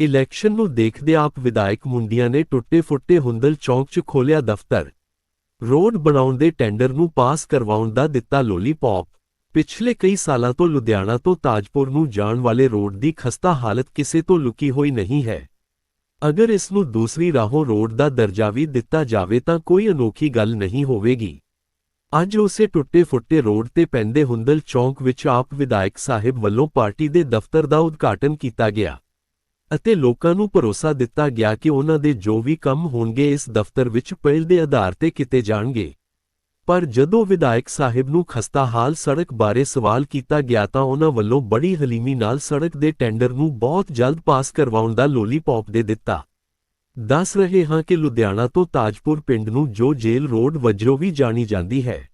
Election ਨੂੰ ਦੇਖਦੇ ਆਪ ਵਿਧਾਇਕ ਮੁੰਡੀਆਂ ਨੇ ਟੁੱਟੇ-ਫੁੱਟੇ ਹੁੰਦਲ ਚੌਂਕ 'ਚ ਖੋਲ੍ਹਿਆ ਦਫ਼ਤਰ। ਰੋਡ ਬਣਾਉਣ ਦੇ ਟੈਂਡਰ ਨੂੰ ਪਾਸ ਕਰਵਾਉਣ ਦਾ ਦਿੱਤਾ ਲੋਲੀਪੌਪ। ਪਿਛਲੇ ਕਈ ਸਾਲਾਂ ਤੋਂ ਲੁਧਿਆਣਾ ਤੋਂ ਤਾਜਪੁਰ ਨੂੰ ਜਾਣ ਵਾਲੇ ਰੋਡ ਦੀ ਖਸਤਾ ਹਾਲਤ ਕਿਸੇ ਤੋਂ ਲੁਕੀ ਹੋਈ ਨਹੀਂ ਹੈ। ਅਗਰ ਇਸ ਨੂੰ ਦੂਸਰੀ ਰਾਹੋਂ ਰੋਡ ਦਾ ਦਰਜਾ ਵੀ ਦਿੱਤਾ ਜਾਵੇ ਤਾਂ ਕੋਈ ਅਨੋਖੀ ਗੱਲ ਨਹੀਂ ਹੋਵੇਗੀ। ਅੱਜ ਉਸੇ ਟੁੱਟੇ-ਫੁੱਟੇ ਰੋਡ ਤੇ ਪੈਂਦੇ ਹੁੰਦਲ ਚੌਂਕ ਵਿੱਚ ਆਪ ਵਿਧਾਇਕ ਸਾਹਿਬ ਵੱਲੋਂ ਪਾਰਟੀ ਦੇ ਦਫ਼ਤਰ ਦਾ ਉਦਘਾਟਨ ਕੀਤਾ ਗਿਆ। ਅਤੇ ਲੋਕਾਂ ਨੂੰ ਭਰੋਸਾ ਦਿੱਤਾ ਗਿਆ ਕਿ ਉਹਨਾਂ ਦੇ ਜੋ ਵੀ ਕੰਮ ਹੋਣਗੇ ਇਸ ਦਫ਼ਤਰ ਵਿੱਚ ਪਹਿਲ ਦੇ ਆਧਾਰ ਤੇ ਕੀਤੇ ਜਾਣਗੇ। ਪਰ ਜਦੋਂ ਵਿਧਾਇਕ ਸਾਹਿਬ ਨੂੰ ਖਸਤਾ ਹਾਲ ਸੜਕ ਬਾਰੇ ਸਵਾਲ ਕੀਤਾ ਗਿਆ ਤਾਂ ਉਹਨਾਂ ਵੱਲੋਂ ਬੜੀ ਹਲੀਮੀ ਨਾਲ ਸੜਕ ਦੇ ਟੈਂਡਰ ਨੂੰ ਬਹੁਤ ਜਲਦ ਪਾਸ ਕਰਵਾਉਣ ਦਾ ਲੋਲੀਪੌਪ ਦੇ ਦਿੱਤਾ। ਦੱਸ ਰਹੇ ਹਾਂ ਕਿ ਲੁਧਿਆਣਾ ਤੋਂ ਤਾਜਪੁਰ ਪਿੰਡ ਨੂੰ ਜੋ ਜੇਲ ਰੋਡ ਵਜੋਂ ਵੀ ਜਾਣੀ ਜਾਂਦੀ ਹੈ।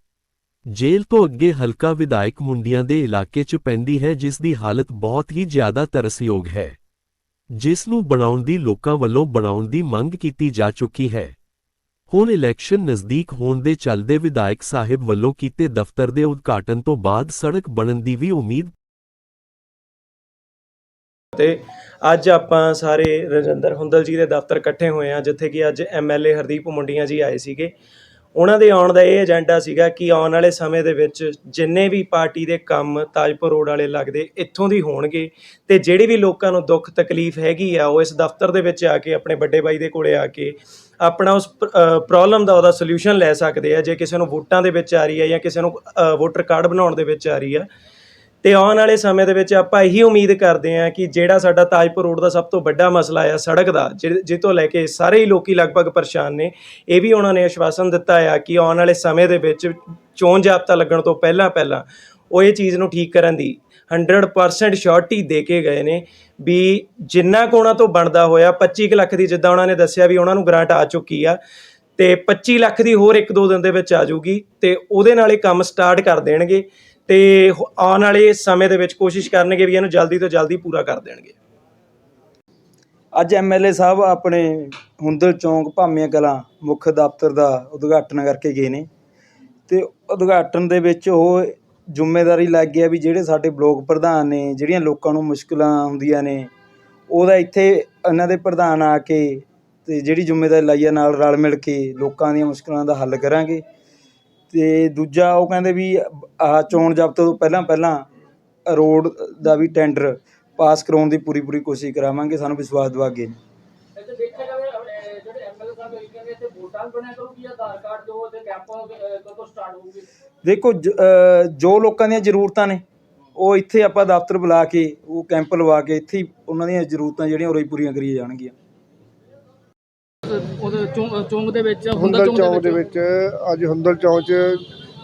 ਜੇਲ੍ਹ ਤੋਂ ਅੱਗੇ ਹਲਕਾ ਵਿਧਾਇਕ ਮੁੰਡੀਆਂ ਦੇ ਇਲਾਕੇ 'ਚ ਪੈਂਦੀ ਹੈ ਜਿਸ ਦੀ ਹਾਲਤ ਬਹੁਤ ਹੀ ਜ਼ਿਆਦਾ ਤਰਸਯੋਗ ਹੈ। ਜਿਸ ਨੂੰ ਬਣਾਉਣ ਦੀ ਲੋਕਾਂ ਵੱਲੋਂ ਬਣਾਉਣ ਦੀ ਮੰਗ ਕੀਤੀ ਜਾ ਚੁੱਕੀ ਹੈ। ਹੁਣ ਇਲੈਕਸ਼ਨ ਨਜ਼ਦੀਕ ਹੋਣ ਦੇ ਚੱਲਦੇ ਵਿਧਾਇਕ ਸਾਹਿਬ ਵੱਲੋਂ ਕੀਤੇ ਦਫ਼ਤਰ ਦੇ ਉਦਘਾਟਨ ਤੋਂ ਬਾਅਦ ਸੜਕ ਬਣਨ ਦੀ ਵੀ ਉਮੀਦ ਤੇ ਅੱਜ ਆਪਾਂ ਸਾਰੇ ਰਜਿੰਦਰ ਹੁੰਦਲ ਜੀ ਦੇ ਦਫ਼ਤਰ ਇਕੱਠੇ ਹੋਏ ਆ ਜਿੱਥੇ ਕਿ ਅੱਜ ਐਮਐਲਏ ਹਰਦੀਪ ਮੁੰਡੀਆਂ ਜੀ ਆਏ ਸੀਗੇ। ਉਹਨਾਂ ਦੇ ਆਉਣ ਦਾ ਇਹ ਏਜੰਡਾ ਸੀਗਾ ਕਿ ਆਉਣ ਵਾਲੇ ਸਮੇਂ ਦੇ ਵਿੱਚ ਜਿੰਨੇ ਵੀ ਪਾਰਟੀ ਦੇ ਕੰਮ ਤਾਜਪੁਰ ਰੋਡ ਵਾਲੇ ਲੱਗਦੇ ਇੱਥੋਂ ਦੀ ਹੋਣਗੇ ਤੇ ਜਿਹੜੀ ਵੀ ਲੋਕਾਂ ਨੂੰ ਦੁੱਖ ਤਕਲੀਫ ਹੈਗੀ ਆ, ਉਹ ਇਸ ਦਫ਼ਤਰ ਦੇ ਵਿੱਚ ਆ ਕੇ ਆਪਣੇ ਵੱਡੇ ਬਾਈ ਦੇ ਕੋਲੇ ਆ ਕੇ ਆਪਣਾ ਉਸ ਪ੍ਰੋਬਲਮ ਦਾ ਉਹਦਾ ਸੋਲੂਸ਼ਨ ਲੈ ਸਕਦੇ ਆ, ਜੇ ਕਿਸੇ ਨੂੰ ਵੋਟਾਂ ਦੇ ਵਿੱਚ ਆ ਰਹੀ ਹੈ ਜਾਂ ਕਿਸੇ ਨੂੰ ਵੋਟਰ ਕਾਰਡ ਬਣਾਉਣ ਦੇ ਵਿੱਚ ਆ ਰਹੀ ਆ। ਤੇ ਆਉਣ ਵਾਲੇ ਸਮੇਂ ਦੇ ਵਿੱਚ ਆਪਾਂ ਇਹੀ ਉਮੀਦ ਕਰਦੇ ਹਾਂ ਕਿ ਜਿਹੜਾ ਸਾਡਾ ਤਾਜਪੁਰ ਰੋਡ ਦਾ ਸਭ ਤੋਂ ਵੱਡਾ ਮਸਲਾ ਆ, ਸੜਕ ਦਾ, ਜਿਹ ਜਿਹ ਤੋਂ ਲੈ ਕੇ ਸਾਰੇ ਹੀ ਲੋਕੀ ਲਗਭਗ ਪਰੇਸ਼ਾਨ ਨੇ, ਇਹ ਵੀ ਉਹਨਾਂ ਨੇ ਆਸ਼ਵਾਸਨ ਦਿੱਤਾ ਆ ਕਿ ਆਉਣ ਵਾਲੇ ਸਮੇਂ ਦੇ ਵਿੱਚ ਚੋਣ ਜਾਬਤਾ ਲੱਗਣ ਤੋਂ ਪਹਿਲਾਂ ਪਹਿਲਾਂ ਉਹ ਇਹ ਚੀਜ਼ ਨੂੰ ਠੀਕ ਕਰਨ ਦੀ 100% ਸ਼ੋਰਟੀ ਦੇ ਕੇ ਗਏ ਨੇ ਵੀ ਜਿੰਨਾ ਕੁ ਉਹਨਾਂ ਤੋਂ ਬਣਦਾ ਹੋਇਆ 25 ਕੁ ਲੱਖ ਦੀ ਜਿੱਦਾਂ ਉਹਨਾਂ ਨੇ ਦੱਸਿਆ ਵੀ ਉਹਨਾਂ ਨੂੰ ਗ੍ਰਾਂਟ ਆ ਚੁੱਕੀ ਆ, ਤੇ 25 ਲੱਖ ਦੀ ਹੋਰ ਇੱਕ ਦੋ ਦਿਨ ਦੇ ਵਿੱਚ ਆ ਜਾਊਗੀ, ਤੇ ਉਹਦੇ ਨਾਲ ਇਹ ਕੰਮ ਸਟਾਰਟ ਕਰ ਦੇਣਗੇ। ਤੇ ਆਉਣ ਵਾਲੇ ਸਮੇਂ ਦੇ ਵਿੱਚ ਕੋਸ਼ਿਸ਼ ਕਰਨਗੇ ਵੀ ਇਹਨੂੰ ਜਲਦੀ ਤੋਂ ਜਲਦੀ ਪੂਰਾ ਕਰ ਦੇਣਗੇ। ਅੱਜ ਐਮਐਲਏ ਸਾਹਿਬ ਆਪਣੇ ਹੁੰਦਲ ਚੌਂਕ ਭਾਮੀਆਂ ਕਲਾਂ ਮੁੱਖ ਦਫ਼ਤਰ ਦਾ ਉਦਘਾਟਨ ਕਰਕੇ ਗਏ ਨੇ। ਤੇ ਉਦਘਾਟਨ ਦੇ ਵਿੱਚ ਉਹ ਜ਼ਿੰਮੇਵਾਰੀ ਲੱਗ ਗਿਆ ਵੀ ਜਿਹੜੇ ਸਾਡੇ ਬਲੋਕ ਪ੍ਰਧਾਨ ਨੇ, ਜਿਹੜੀਆਂ ਲੋਕਾਂ ਨੂੰ ਮੁਸ਼ਕਲਾਂ ਹੁੰਦੀਆਂ ਨੇ, ਉਹਦਾ ਇੱਥੇ ਇਹਨਾਂ ਦੇ ਪ੍ਰਧਾਨ ਆ ਕੇ ਤੇ ਜਿਹੜੀ ਜ਼ਿੰਮੇਵਾਰੀ ਲਈ ਆ ਨਾਲ ਰਲ ਮਿਲ ਕੇ ਲੋਕਾਂ ਦੀਆਂ ਮੁਸ਼ਕਲਾਂ ਦਾ ਹੱਲ ਕਰਾਂਗੇ। ਤੇ ਦੂਜਾ ਉਹ ਕਹਿੰਦੇ ਵੀ ਆਹ ਚੋਣ ਜ਼ਬਤ ਤੋਂ ਪਹਿਲਾਂ ਪਹਿਲਾਂ ਰੋਡ ਦਾ ਵੀ ਟੈਂਡਰ ਪਾਸ ਕਰਾਉਣ ਦੀ ਪੂਰੀ ਪੂਰੀ ਕੋਸ਼ਿਸ਼ ਕਰਾਵਾਂਗੇ ਸਾਨੂੰ ਵਿਸ਼ਵਾਸ ਦਿਵਾ ਗਏ ਨੇ ਇੱਥੇ ਦੇਖਿਆ ਜਾਵੇ ਅਹ, ਜਿਹੜੇ ਐਮਐਲਏ ਸਾਹਿਬ ਇਹ ਕਹਿੰਦੇ ਇੱਥੇ ਵੋਟਾਂ ਵੀ ਬਣਿਆ ਕਰੂਗੀ ਜਾਂ ਆਧਾਰ ਕਾਰਡ ਜੋ ਤੇ ਕੈਂਪ ਕਦੋਂ ਸਟਾਰਟ ਹੋਊਗੀ? ਦੇਖੋ ਜ- ਅਹ ਜੋ ਲੋਕਾਂ ਦੀਆਂ ਜ਼ਰੂਰਤਾਂ ਨੇ ਉਹ ਇੱਥੇ ਆਪਾਂ ਦਫ਼ਤਰ ਬੁਲਾ ਕੇ ਉਹ ਕੈਂਪ ਲਵਾ ਕੇ ਇੱਥੇ ਹੀ ਉਹਨਾਂ ਦੀਆਂ ਜ਼ਰੂਰਤਾਂ ਜਿਹੜੀਆਂ ਉਰੇ ਹੀ ਪੂਰੀਆਂ ਕਰੀਆਂ ਜਾਣਗੀਆਂ। ਚੌਂਕ ਚੌਂਕ ਦੇ ਵਿੱਚ ਹੁੰਦਲ ਚੌਂਕ ਦੇ ਵਿੱਚ। ਅੱਜ ਹੁੰਦਲ ਚੌਂਕ 'ਚ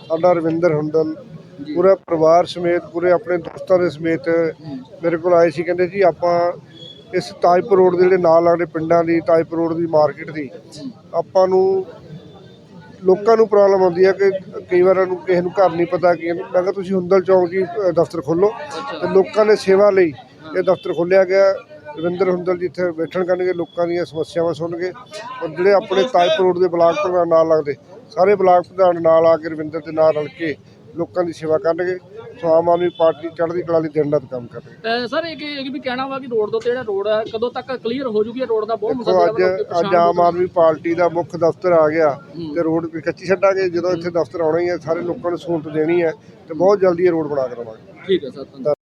ਸਾਡਾ ਰਵਿੰਦਰ ਹੁੰਦਲ ਪੂਰਾ ਪਰਿਵਾਰ ਸਮੇਤ ਪੂਰੇ ਆਪਣੇ ਦੋਸਤਾਂ ਦੇ ਸਮੇਤ ਮੇਰੇ ਕੋਲ ਆਏ ਸੀ ਕਹਿੰਦੇ ਜੀ ਆਪਾਂ ਇਸ ਤਾਜਪੁਰ ਰੋਡ ਦੇ ਜਿਹੜੇ ਨਾਲ ਲੱਗਦੇ ਪਿੰਡਾਂ ਦੀ ਤਾਜਪੁਰ ਰੋਡ ਦੀ ਮਾਰਕੀਟ ਦੀ ਆਪਾਂ ਨੂੰ ਲੋਕਾਂ ਨੂੰ ਪ੍ਰੋਬਲਮ ਆਉਂਦੀ ਹੈ ਕਿ ਕਈ ਵਾਰ ਨੂੰ ਕਿਸੇ ਨੂੰ ਘਰ ਨਹੀਂ ਪਤਾ ਕਿ ਮੈਂ ਕਿਹਾ ਤੁਸੀਂ ਹੁੰਦਲ ਚੌਂਕ ਜੀ ਅ, ਦਫ਼ਤਰ ਖੋਲ੍ਹੋ ਤੇ ਲੋਕਾਂ ਦੇ ਸੇਵਾ ਲਈ ਇਹ ਦਫ਼ਤਰ ਖੋਲ੍ਹਿਆ ਗਿਆ। ਰਵਿੰਦਰ ਹੁੰਦਲ ਜੀ ਇੱਥੇ ਬੈਠਣ ਕਰਨਗੇ ਲੋਕਾਂ ਦੀਆਂ ਸਮੱਸਿਆਵਾਂ ਸੁਣਨਗੇ ਔਰ ਜਿਹੜੇ ਆਪਣੇ ਤਾਜਪੁਰ ਰੋਡ ਦੇ ਬਲਾਕ ਪ੍ਰਧਾਨ ਨਾਲ ਲੱਗਦੇ ਸਾਰੇ ਬਲਾਕ ਪ੍ਰਧਾਨ ਨਾਲ ਆ ਕੇ ਰਵਿੰਦਰ ਦੇ ਨਾਲ ਰਲ ਕੇ ਲੋਕਾਂ ਦੀ ਸੇਵਾ ਕਰਨਗੇ ਸੋ ਆਮ ਆਦਮੀ ਪਾਰਟੀ ਚੜ੍ਹਦੀ ਕਲਾ ਲਈ ਦਿਨ ਰਾਤ ਕੰਮ ਕਰ ਰਹੀ ਸਰ ਇਹ ਇਹ ਵੀ ਕਹਿਣਾ ਵਾ ਕਿ ਰੋਡ ਦੇ ਉੱਤੇ ਜਿਹੜਾ ਰੋਡ ਹੈ ਕਦੋਂ ਤੱਕ ਕਲੀਅਰ ਹੋ ਜੂਗੀ ਰੋਡ ਦਾ? ਬਹੁਤ ਮਸਲਾ ਅੱਜ ਅੱਜ ਆਮ ਆਦਮੀ ਪਾਰਟੀ ਦਾ ਮੁੱਖ ਦਫ਼ਤਰ ਆ ਗਿਆ ਤੇ ਰੋਡ ਵੀ ਕੱਚੀ ਛੱਡਾਂਗੇ ਜਦੋਂ ਇੱਥੇ ਦਫ਼ਤਰ ਆਉਣਾ ਹੀ ਹੈ ਸਾਰੇ ਲੋਕਾਂ ਨੂੰ ਸਹੂਲਤ ਦੇਣੀ ਹੈ ਤੇ ਬਹੁਤ ਜਲਦੀ ਇਹ ਰੋਡ ਬਣਾ ਕੇ ਦੇਵਾਂਗੇ। ਠੀਕ ਹੈ ਸਰ